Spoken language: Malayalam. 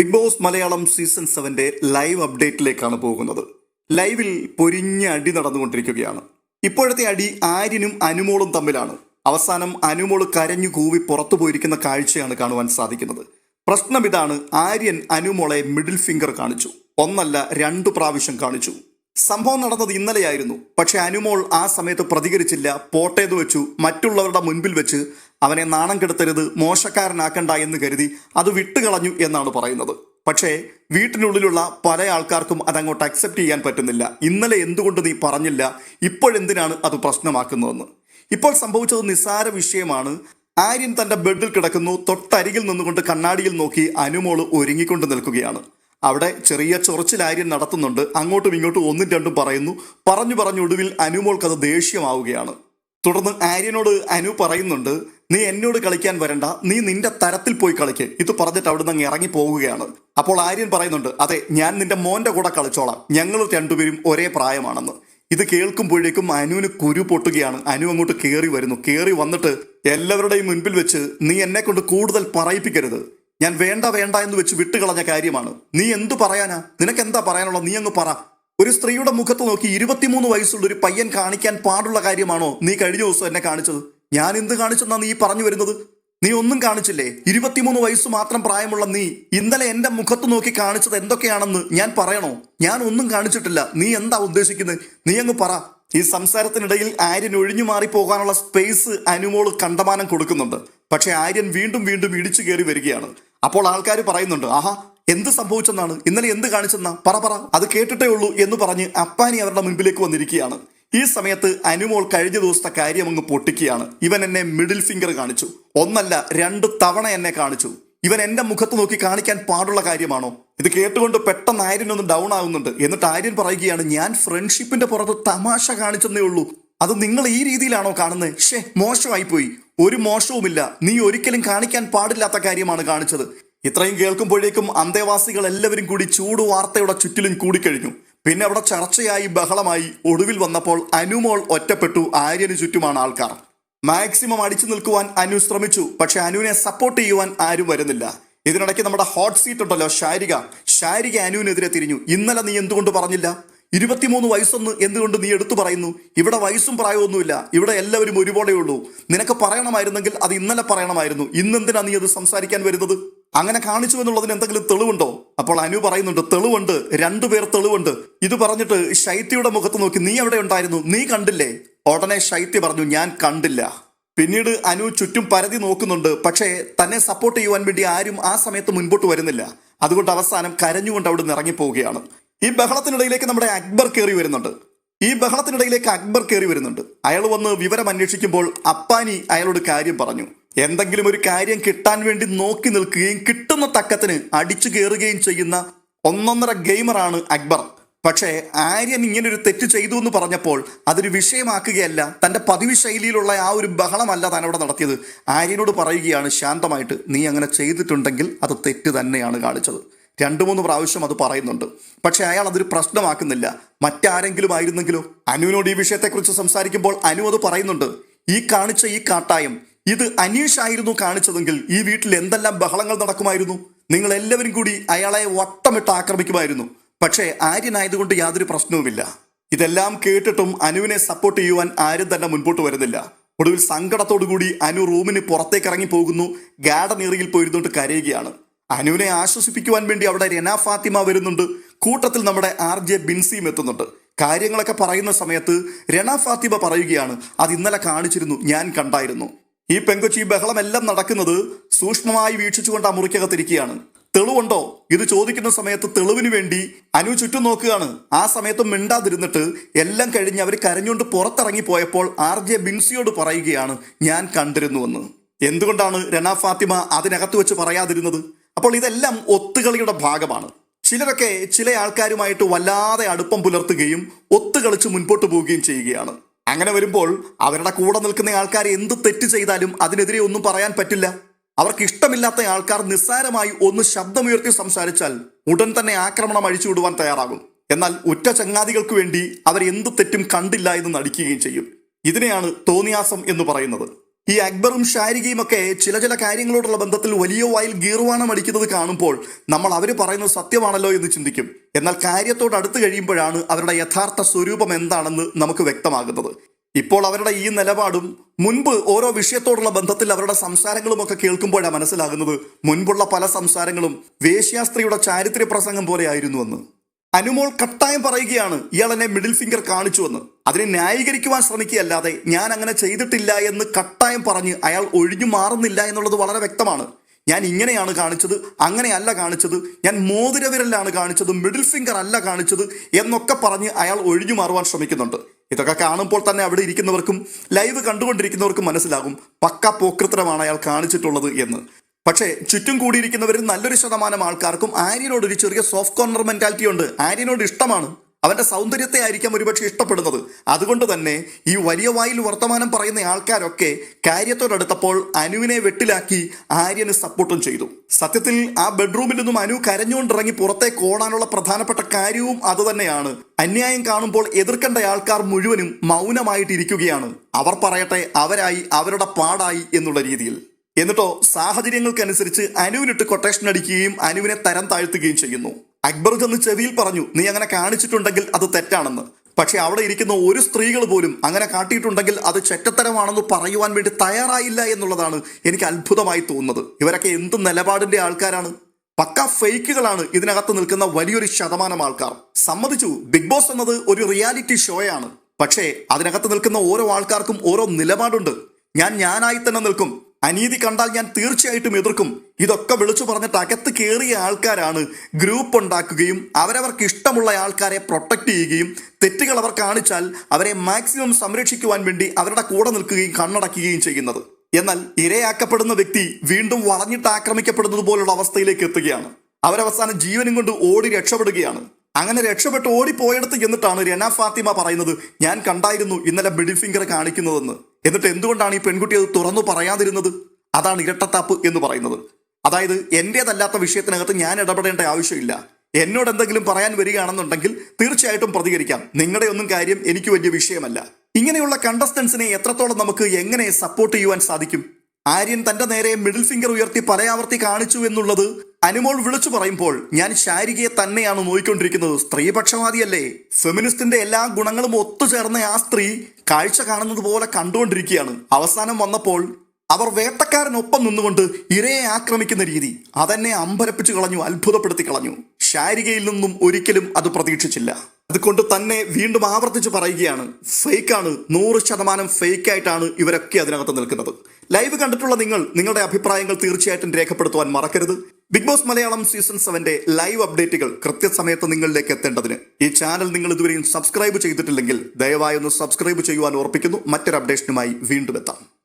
ബിഗ് ബോസ് മലയാളം സീസൺ സെവന്റെ ലൈവ് അപ്ഡേറ്റിലേക്കാണ് പോകുന്നത്. ലൈവിൽ പൊരിഞ്ഞ അടി നടന്നുകൊണ്ടിരിക്കുകയാണ്. ഇപ്പോഴത്തെ അടി ആര്യനും അനുമോളും തമ്മിലാണ്. അവസാനം അനുമോൾ കരഞ്ഞു കൂവി പുറത്തു പോയിരിക്കുന്ന കാഴ്ചയാണ് കാണുവാൻ സാധിക്കുന്നത്. പ്രശ്നം ഇതാണ് ആര്യൻ അനുമോളെ മിഡിൽ ഫിംഗർ കാണിച്ചു. ഒന്നല്ല രണ്ടു പ്രാവശ്യം കാണിച്ചു. സംഭവം നടന്നത് ഇന്നലെയായിരുന്നു. പക്ഷെ അനുമോൾ ആ സമയത്ത് പ്രതികരിച്ചില്ല. പോട്ടേത് വെച്ചു. മറ്റുള്ളവരുടെ മുൻപിൽ വെച്ച് അവനെ നാണം കെടുത്തരുത് മോശക്കാരനാക്കണ്ട എന്ന് കരുതി അത് വിട്ടുകളഞ്ഞു എന്നാണ് പറയുന്നത്. പക്ഷേ വീട്ടിനുള്ളിലുള്ള പല ആൾക്കാർക്കും അതങ്ങോട്ട് അക്സെപ്റ്റ് ചെയ്യാൻ പറ്റുന്നില്ല. ഇന്നലെ എന്തുകൊണ്ട് നീ പറഞ്ഞില്ല? ഇപ്പോഴെന്തിനാണ് അത് പ്രശ്നമാക്കുന്നതെന്ന്. ഇപ്പോൾ സംഭവിച്ചത് നിസ്സാര വിഷയമാണ്. ആര്യൻ തന്റെ ബെഡിൽ കിടക്കുന്നു തൊട്ടരികിൽ നിന്നുകൊണ്ട് കണ്ണാടിയിൽ നോക്കി അനുമോൾ ഒരുങ്ങിക്കൊണ്ട് നിൽക്കുകയാണ്. അവിടെ ചെറിയ ചൊറച്ചിൽ ആര്യൻ നടത്തുന്നുണ്ട്. അങ്ങോട്ടും ഇങ്ങോട്ടും ഒന്നും രണ്ടും പറയുന്നു. പറഞ്ഞു പറഞ്ഞു ഒടുവിൽ അനുമോൾക്ക് അത് ദേഷ്യമാവുകയാണ്. തുടർന്ന് ആര്യനോട് അനു പറയുന്നുണ്ട് നീ എന്നോട് കളിക്കാൻ വരണ്ട. നീ നിന്റെ തരത്തിൽ പോയി കളിക്ക്. ഇത് പറഞ്ഞിട്ട് അവിടുന്ന് അങ്ങ് ഇറങ്ങി പോവുകയാണ് അപ്പോൾ ആര്യൻ പറയുന്നുണ്ട് അതെ ഞാൻ നിന്റെ മോന്റെ കൂടെ കളിച്ചോളാം. ഞങ്ങൾ രണ്ടുപേരും ഒരേ പ്രായമാണെന്ന്. ഇത് കേൾക്കുമ്പോഴേക്കും അനുവിന് കുരു പൊട്ടുകയാണ്. അനു അങ്ങോട്ട് കയറി വരുന്നു. കയറി വന്നിട്ട് എല്ലാവരുടെയും മുൻപിൽ വെച്ച് നീ എന്നെ കൊണ്ട് കൂടുതൽ പറയിപ്പിക്കരുത്. ഞാൻ വേണ്ട വേണ്ട എന്ന് വെച്ച് വിട്ടുകളഞ്ഞ കാര്യമാണ്. നീ എന്തു പറയാനാ? നിനക്ക് എന്താ പറയാനുള്ളത്? നീ അങ്ങ് പറ. ഒരു സ്ത്രീയുടെ മുഖത്ത് നോക്കി ഇരുപത്തിമൂന്ന് വയസ്സുള്ള ഒരു പയ്യൻ കാണിക്കാൻ പാടുള്ള കാര്യമാണോ നീ കഴിഞ്ഞ ദിവസം എന്നെ കാണിച്ചത്? ഞാൻ എന്ത് കാണിച്ചെന്നാ നീ പറഞ്ഞു വരുന്നത്? നീ ഒന്നും കാണിച്ചില്ലേ? ഇരുപത്തിമൂന്ന് വയസ്സ് മാത്രം പ്രായമുള്ള നീ ഇന്നലെ എന്റെ മുഖത്ത് നോക്കി കാണിച്ചത് എന്തൊക്കെയാണെന്ന് ഞാൻ പറയണോ? ഞാൻ ഒന്നും കാണിച്ചിട്ടില്ല. നീ എന്താ ഉദ്ദേശിക്കുന്നത് നീ അങ്ങ് പറ. ഈ സംസാരത്തിനിടയിൽ ആര്യൻ ഒഴിഞ്ഞു മാറി പോകാനുള്ള സ്പേസ് അനുമോൾ കണ്ടമാനം കൊടുക്കുന്നുണ്ട്. പക്ഷെ ആര്യൻ വീണ്ടും വീണ്ടും ഇടിച്ചു കയറി വരികയാണ്. അപ്പോൾ ആൾക്കാർ പറയുന്നുണ്ട് ആഹാ എന്ത് സംഭവിച്ചെന്നാണ്? ഇന്നലെ എന്ത് കാണിച്ചെന്നാ? പറ പറ. അത് കേട്ടിട്ടേ ഉള്ളൂ എന്ന് പറഞ്ഞ് അപ്പാനി അവരുടെ മുൻപിലേക്ക് വന്നിരിക്കുകയാണ്. ഈ സമയത്ത് അനുമോൾ കഴിഞ്ഞ ദിവസത്തെ കാര്യം അങ്ങ് പൊട്ടിക്കുകയാണ്. ഇവൻ എന്നെ മിഡിൽ ഫിംഗർ കാണിച്ചു. ഒന്നല്ല രണ്ട് തവണ എന്നെ കാണിച്ചു. ഇവൻ എന്റെ മുഖത്ത് നോക്കി കാണിക്കാൻ പാടുള്ള കാര്യമാണോ? ഇത് കേട്ടുകൊണ്ട് പെട്ടെന്ന് ആര്യൻ ഒന്ന് ഡൗൺ ആവുന്നുണ്ട്. എന്നിട്ട് ആര്യൻ പറയുകയാണ് ഞാൻ ഫ്രണ്ട്ഷിപ്പിന്റെ പുറത്ത് തമാശ കാണിച്ചെന്നേ ഉള്ളൂ. അത് നിങ്ങൾ ഈ രീതിയിലാണോ കാണുന്നത്? ഷേ മോശമായി പോയി. ഒരു മോശവുമില്ല. നീ ഒരിക്കലും കാണിക്കാൻ പാടില്ലാത്ത കാര്യമാണ് കാണിച്ചത്. ഇത്രയും കേൾക്കുമ്പോഴേക്കും അന്തേവാസികൾ എല്ലാവരും കൂടി ചൂട് വാർത്തയുടെ ചുറ്റിലും കൂടിക്കഴിഞ്ഞു. പിന്നെ അവിടെ ചർച്ചയായി ബഹളമായി ഒടുവിൽ വന്നപ്പോൾ അനുമോൾ ഒറ്റപ്പെട്ടു ആര്യന് ചുറ്റുമാണ് ആൾക്കാർ. മാക്സിമം അടിച്ചു നിൽക്കുവാൻ അനു ശ്രമിച്ചു പക്ഷെ അനുവിനെ സപ്പോർട്ട് ചെയ്യുവാൻ ആരും വരുന്നില്ല. ഇതിനിടയ്ക്ക് നമ്മുടെ ഹോട്ട് സീറ്റ് ഉണ്ടല്ലോ ശാരിക. ശാരിക അനുവിനെതിരെ തിരിഞ്ഞു. ഇന്നലെ നീ എന്തുകൊണ്ട് പറഞ്ഞില്ല? ഇരുപത്തിമൂന്ന് വയസ്സൊന്ന് എന്തുകൊണ്ട് നീ എടുത്തു പറയുന്നു? ഇവിടെ വയസ്സും പ്രായമൊന്നുമില്ല. ഇവിടെ എല്ലാവരും ഒരുപോലെയുള്ളൂ. നിനക്ക് പറയണമായിരുന്നെങ്കിൽ അത് ഇന്നലെ പറയണമായിരുന്നു. ഇന്നെന്തിനാ നീ അത് സംസാരിക്കാൻ വരുന്നത്? അങ്ങനെ കാണിച്ചു എന്നുള്ളതിന് എന്തെങ്കിലും തെളിവുണ്ടോ? അപ്പോൾ അനു പറയുന്നുണ്ട് തെളിവുണ്ട് രണ്ടുപേർ തെളിവുണ്ട്. ഇത് പറഞ്ഞിട്ട് ശൈത്യയുടെ മുഖത്ത് നോക്കി നീ എവിടെ ഉണ്ടായിരുന്നു? നീ കണ്ടില്ലേ? ഉടനെ ശൈത്യ പറഞ്ഞു ഞാൻ കണ്ടില്ല. പിന്നീട് അനു ചുറ്റും പരതി നോക്കുന്നുണ്ട് പക്ഷേ തന്നെ സപ്പോർട്ട് ചെയ്യുവാൻ വേണ്ടി ആരും ആ സമയത്ത് മുൻപോട്ട് വരുന്നില്ല. അതുകൊണ്ട് അവസാനം കരഞ്ഞുകൊണ്ട് അവിടെ നിന്ന് ഇറങ്ങിപ്പോവുകയാണ്. ഈ ബഹളത്തിനിടയിലേക്ക് നമ്മുടെ അക്ബർ കയറി വരുന്നുണ്ട്. ഈ ബഹളത്തിനിടയിലേക്ക് അക്ബർ കയറി വരുന്നുണ്ട്. അയാൾ വന്ന് വിവരം അന്വേഷിക്കുമ്പോൾ അപ്പാനി അയാളോട് കാര്യം പറഞ്ഞു. എന്തെങ്കിലും ഒരു കാര്യം കിട്ടാൻ വേണ്ടി നോക്കി നിൽക്കുകയും കിട്ടുന്ന തക്കത്തിന് അടിച്ചു കയറുകയും ചെയ്യുന്ന ഒന്നൊന്നര ഗെയിമറാണ് അക്ബർ. പക്ഷേ ആര്യൻ ഇങ്ങനൊരു തെറ്റ് ചെയ്തു എന്ന് പറഞ്ഞപ്പോൾ അതൊരു വിഷയമാക്കുകയല്ല തന്റെ പതിവ് ശൈലിയിലുള്ള ആ ഒരു ബഹളമല്ല താൻ അവിടെ നടത്തിയത്. ആര്യനോട് പറയുകയാണ് ശാന്തമായിട്ട് നീ അങ്ങനെ ചെയ്തിട്ടുണ്ടെങ്കിൽ അത് തെറ്റ് തന്നെയാണ് കാണിച്ചത്. രണ്ടു മൂന്ന് പ്രാവശ്യം അത് പറയുന്നുണ്ട്. പക്ഷേ അയാൾ അതൊരു പ്രശ്നമാക്കുന്നില്ല. മറ്റാരെങ്കിലും ആയിരുന്നെങ്കിലോ? അനുവിനോട് ഈ വിഷയത്തെക്കുറിച്ച് സംസാരിക്കുമ്പോൾ അനു അത് പറയുന്നുണ്ട്. ഈ കാണിച്ച ഈ കാട്ടായം ഇത് അനീഷ് ആയിരുന്നു കാണിച്ചതെങ്കിൽ ഈ വീട്ടിൽ എന്തെല്ലാം ബഹളങ്ങൾ നടക്കുമായിരുന്നു? നിങ്ങൾ എല്ലാവരും കൂടി അയാളെ വട്ടമിട്ട് ആക്രമിക്കുമായിരുന്നു. പക്ഷേ ആര്യനായതുകൊണ്ട് യാതൊരു പ്രശ്നവുമില്ല. ഇതെല്ലാം കേട്ടിട്ടും അനുവിനെ സപ്പോർട്ട് ചെയ്യുവാൻ ആരും തന്നെ മുൻപോട്ട് വരുന്നില്ല. ഒടുവിൽ സങ്കടത്തോടു കൂടി അനു റൂമിന് പുറത്തേക്ക് ഇറങ്ങി പോകുന്നു. ഗാർഡൻ ഏറിയിൽ പോയിരുന്നുകൊണ്ട് കരയുകയാണ്. അനുവിനെ ആശ്വസിപ്പിക്കുവാൻ വേണ്ടി അവിടെ രന ഫാത്തിമ വരുന്നുണ്ട്. കൂട്ടത്തിൽ നമ്മുടെ ആർ ജെ ബിൻസിയും എത്തുന്നുണ്ട്. കാര്യങ്ങളൊക്കെ പറയുന്ന സമയത്ത് രണ ഫാത്തിമ പറയുകയാണ് അത് ഇന്നലെ കാണിച്ചിരുന്നു ഞാൻ കണ്ടായിരുന്നു. ഈ പെങ്കൊച്ചി ബഹളമെല്ലാം നടക്കുന്നത് സൂക്ഷ്മമായി വീക്ഷിച്ചുകൊണ്ട് ആ മുറിക്കകത്തിരിക്കുകയാണ് തെളിവുണ്ടോ? ഇത് ചോദിക്കുന്ന സമയത്ത് തെളിവിന് വേണ്ടി അനു ചുറ്റും നോക്കുകയാണ്. ആ സമയത്ത് മിണ്ടാതിരുന്നിട്ട് എല്ലാം കഴിഞ്ഞ് അവർ കരഞ്ഞുകൊണ്ട് പുറത്തിറങ്ങി പോയപ്പോൾ ആർ ജെ ബിൻസിയോട് പറയുകയാണ് ഞാൻ കണ്ടിരുന്നുവെന്ന്. എന്തുകൊണ്ടാണ് രണ ഫാത്തിമ അതിനകത്ത് വെച്ച് പറയാതിരുന്നത്? അപ്പോൾ ഇതെല്ലാം ഒത്തുകളിയുടെ ഭാഗമാണ്. ചിലരൊക്കെ ചില ആൾക്കാരുമായിട്ട് വല്ലാതെ അടുപ്പം പുലർത്തുകയും ഒത്തുകളിച്ച് മുൻപോട്ട് പോവുകയും ചെയ്യുകയാണ്. അങ്ങനെ വരുമ്പോൾ അവരുടെ കൂടെ നിൽക്കുന്ന ആൾക്കാർ എന്ത് തെറ്റ് ചെയ്താലും അതിനെതിരെ ഒന്നും പറയാൻ പറ്റില്ല. അവർക്ക് ഇഷ്ടമില്ലാത്ത ആൾക്കാർ നിസ്സാരമായി ഒന്ന് ശബ്ദമുയർത്തി സംസാരിച്ചാൽ ഉടൻ തന്നെ ആക്രമണം അഴിച്ചുവിടുവാൻ തയ്യാറാകും. എന്നാൽ ഉറ്റ ചങ്ങാതികൾക്ക് വേണ്ടി അവർ എന്ത് തെറ്റും കണ്ടില്ല എന്ന് നടിക്കുകയും ചെയ്യും. ഇതിനെയാണ് തോന്നിയാസം എന്ന് പറയുന്നത്. ഈ അക്ബറും ഷാരികയും ഒക്കെ ചില ചില കാര്യങ്ങളോടുള്ള ബന്ധത്തിൽ വലിയ വായിൽ ഗീർവാണം അടിക്കുന്നത് കാണുമ്പോൾ നമ്മൾ അവർ പറയുന്നത് സത്യമാണല്ലോ എന്ന് ചിന്തിക്കും. എന്നാൽ കാര്യത്തോട് അടുത്ത് കഴിയുമ്പോഴാണ് അവരുടെ യഥാർത്ഥ സ്വരൂപം എന്താണെന്ന് നമുക്ക് വ്യക്തമാകുന്നത്. ഇപ്പോൾ അവരുടെ ഈ നിലപാടും മുൻപ് ഓരോ വിഷയത്തോടുള്ള ബന്ധത്തിൽ അവരുടെ സംസാരങ്ങളും ഒക്കെ കേൾക്കുമ്പോഴാണ് മനസ്സിലാകുന്നത് മുൻപുള്ള പല സംസാരങ്ങളും വേശ്യാസ്ത്രീയുടെ ചാരിത്ര്യ പ്രസംഗം പോലെ ആയിരുന്നുവെന്ന് അനുമോൾ കട്ടായം പറയുകയാണ്. ഇയാൾ എന്നെ മിഡിൽ ഫിംഗർ കാണിച്ചുവെന്ന്. അതിനെ ന്യായീകരിക്കുവാൻ ശ്രമിക്കുകയല്ലാതെ ഞാൻ അങ്ങനെ ചെയ്തിട്ടില്ല എന്ന് കട്ടായം പറഞ്ഞ് അയാൾ ഒഴിഞ്ഞു മാറുന്നില്ല എന്നുള്ളത് വളരെ വ്യക്തമാണ്. ഞാൻ ഇങ്ങനെയാണ് കാണിച്ചത് അങ്ങനെയല്ല കാണിച്ചത് ഞാൻ മോതിരവിരലാണ് കാണിച്ചത് മിഡിൽ ഫിംഗർ അല്ല കാണിച്ചത് എന്നൊക്കെ പറഞ്ഞ് അയാൾ ഒഴിഞ്ഞു മാറുവാൻ ശ്രമിക്കുന്നുണ്ട്. ഇതൊക്കെ കാണുമ്പോൾ തന്നെ അവിടെ ഇരിക്കുന്നവർക്കും ലൈവ് കണ്ടുകൊണ്ടിരിക്കുന്നവർക്കും മനസ്സിലാകും. പക്ക പോക്കൃത്തരമാണ് അയാൾ കാണിച്ചിട്ടുള്ളത് എന്ന്. പക്ഷേ ചുറ്റും കൂടിയിരിക്കുന്നവരിൽ നല്ലൊരു ശതമാനം ആൾക്കാർക്കും ആര്യനോട് ഒരു ചെറിയ സോഫ്റ്റ് കോർണർ മെന്റാലിറ്റി ഉണ്ട്. ആര്യനോട് ഇഷ്ടമാണ്. അവന്റെ സൗന്ദര്യത്തെ ആയിരിക്കാം ഒരുപക്ഷെ ഇഷ്ടപ്പെടുന്നത്. അതുകൊണ്ട് തന്നെ ഈ വലിയ വായിൽ വർത്തമാനം പറയുന്ന ആൾക്കാരൊക്കെ കാര്യത്തോടടുത്തപ്പോൾ അനുവിനെ വെട്ടിലാക്കി ആര്യന് സപ്പോർട്ടും ചെയ്തു. സത്യത്തിൽ ആ ബെഡ്റൂമിൽ നിന്നും അനു കരഞ്ഞുകൊണ്ടിറങ്ങി പുറത്തേക്ക് ഓടാനുള്ള പ്രധാനപ്പെട്ട കാര്യവും അതുതന്നെയാണ് അന്യായം കാണുമ്പോൾ എതിർക്കേണ്ട ആൾക്കാർ മുഴുവനും മൗനമായിട്ടിരിക്കുകയാണ്. അവർ പറയട്ടെ അവരായി അവരുടെ പാടായി എന്നുള്ള രീതിയിൽ. എന്നിട്ടോ സാഹചര്യങ്ങൾക്കനുസരിച്ച് അനുവിനിട്ട് കൊട്ടേഷൻ അടിക്കുകയും അനുവിനെ തരം താഴ്ത്തുകയും ചെയ്യുന്നു. അക്ബർ ചെന്ന് ചെവിയിൽ പറഞ്ഞു നീ അങ്ങനെ കാണിച്ചിട്ടുണ്ടെങ്കിൽ അത് തെറ്റാണെന്ന്. പക്ഷെ അവിടെ ഇരിക്കുന്ന ഒരു സ്ത്രീകൾ പോലും അങ്ങനെ കാട്ടിയിട്ടുണ്ടെങ്കിൽ അത് ചെറ്റത്തരമാണെന്ന് പറയുവാൻ വേണ്ടി തയ്യാറായില്ല എന്നുള്ളതാണ് എനിക്ക് അത്ഭുതമായി തോന്നുന്നത്. ഇവരൊക്കെ എന്ത് നിലപാടിന്റെ ആൾക്കാരാണ്? പക്ക ഫേക്കുകളാണ് ഇതിനകത്ത് നിൽക്കുന്ന വലിയൊരു ശതമാനം ആൾക്കാർ. സമ്മതിച്ചു ബിഗ് ബോസ് എന്നത് ഒരു റിയാലിറ്റി ഷോയാണ്. പക്ഷേ അതിനകത്ത് നിൽക്കുന്ന ഓരോ ആൾക്കാർക്കും ഓരോ നിലപാടുണ്ട്. ഞാൻ ഞാനായി തന്നെ നിൽക്കും. അനീതി കണ്ടാൽ ഞാൻ തീർച്ചയായിട്ടും എതിർക്കും. ഇതൊക്കെ വിളിച്ചു പറഞ്ഞിട്ട് അകത്ത് കയറിയ ആൾക്കാരാണ് ഗ്രൂപ്പ് ഉണ്ടാക്കുകയും അവരവർക്ക് ഇഷ്ടമുള്ള ആൾക്കാരെ പ്രൊട്ടക്ട് ചെയ്യുകയും തെറ്റുകൾ അവർ കാണിച്ചാൽ അവരെ മാക്സിമം സംരക്ഷിക്കുവാൻ വേണ്ടി അവരുടെ കൂടെ നിൽക്കുകയും കണ്ണടക്കുകയും ചെയ്യുന്നത്. എന്നാൽ ഇരയാക്കപ്പെടുന്ന വ്യക്തി വീണ്ടും വളഞ്ഞിട്ട് ആക്രമിക്കപ്പെടുന്നത് പോലുള്ള അവസ്ഥയിലേക്ക് എത്തുകയാണ്. അവരവസാനം ജീവനും കൊണ്ട് ഓടി രക്ഷപ്പെടുകയാണ്. അങ്ങനെ രക്ഷപ്പെട്ട് ഓടിപ്പോയടത്ത് എന്നിട്ടാണ് രന ഫാത്തിമ പറയുന്നത് ഞാൻ കണ്ടായിരുന്നു ഇന്നലെ മിഡിൽ ഫിംഗർ കാണിക്കുന്നതെന്ന്. എന്നിട്ട് എന്തുകൊണ്ടാണ് ഈ പെൺകുട്ടി അത് തുറന്നു പറയാതിരുന്നത്? അതാണ് ഇരട്ടത്താപ്പ് എന്ന് പറയുന്നത്. അതായത് എന്റേതല്ലാത്ത വിഷയത്തിനകത്ത് ഞാൻ ഇടപെടേണ്ട ആവശ്യമില്ല. എന്നോട് എന്തെങ്കിലും പറയാൻ വരികയാണെന്നുണ്ടെങ്കിൽ തീർച്ചയായിട്ടും പ്രതികരിക്കാം. നിങ്ങളുടെ ഒന്നും കാര്യം എനിക്ക് വലിയ വിഷയമല്ല. ഇങ്ങനെയുള്ള കണ്ടസ്റ്റൻസിനെ എത്രത്തോളം നമുക്ക് എങ്ങനെ സപ്പോർട്ട് ചെയ്യുവാൻ സാധിക്കും? ആര്യൻ തന്റെ നേരെ മിഡിൽ ഫിംഗർ ഉയർത്തി പലയാവർത്തി കാണിച്ചു എന്നുള്ളത് അനുമോൾ വിളിച്ചു പറയുമ്പോൾ ഞാൻ ശാരികയെ തന്നെയാണ് നോയിക്കൊണ്ടിരിക്കുന്നത്. സ്ത്രീപക്ഷവാദിയല്ലേ. ഫെമിനിസ്റ്റിന്റെ എല്ലാ ഗുണങ്ങളും ഒത്തുചേർന്ന ആ സ്ത്രീ കാഴ്ച കാണുന്നത് പോലെ കണ്ടുകൊണ്ടിരിക്കുകയാണ്. അവസാനം വന്നപ്പോൾ അവർ വേട്ടക്കാരനൊപ്പം നിന്നുകൊണ്ട് ഇരയെ ആക്രമിക്കുന്ന രീതി അതെന്നെ അമ്പരപ്പിച്ചു കളഞ്ഞു അത്ഭുതപ്പെടുത്തി കളഞ്ഞു. ശാരികയിൽ നിന്നും ഒരിക്കലും അത് പ്രതീക്ഷിച്ചില്ല. അതുകൊണ്ട് തന്നെ വീണ്ടും ആവർത്തിച്ച് പറയുകയാണ് ഫേക്കാണ്. നൂറ് ശതമാനം ഫേക്ക് ആയിട്ടാണ് ഇവരൊക്കെ അതിനകത്ത് നിൽക്കുന്നത്. ലൈവ് കണ്ടിട്ടുള്ള നിങ്ങൾ നിങ്ങളുടെ അഭിപ്രായങ്ങൾ തീർച്ചയായിട്ടും രേഖപ്പെടുത്തുവാൻ മറക്കരുത്. ബിഗ് ബോസ് മലയാളം സീസൺ സെവന്റെ ലൈവ് അപ്ഡേറ്റുകൾ കൃത്യസമയത്ത് നിങ്ങളിലേക്ക് എത്തേണ്ടതിന്. ഈ ചാനൽ നിങ്ങൾ ഇതുവരെയും സബ്സ്ക്രൈബ് ചെയ്തിട്ടില്ലെങ്കിൽ ദയവായി ഒന്ന് സബ്സ്ക്രൈബ് ചെയ്യുവാൻ ഓർപ്പിക്കുന്നു. മറ്റൊരു അപ്ഡേഷനുമായി വീണ്ടും എത്താം.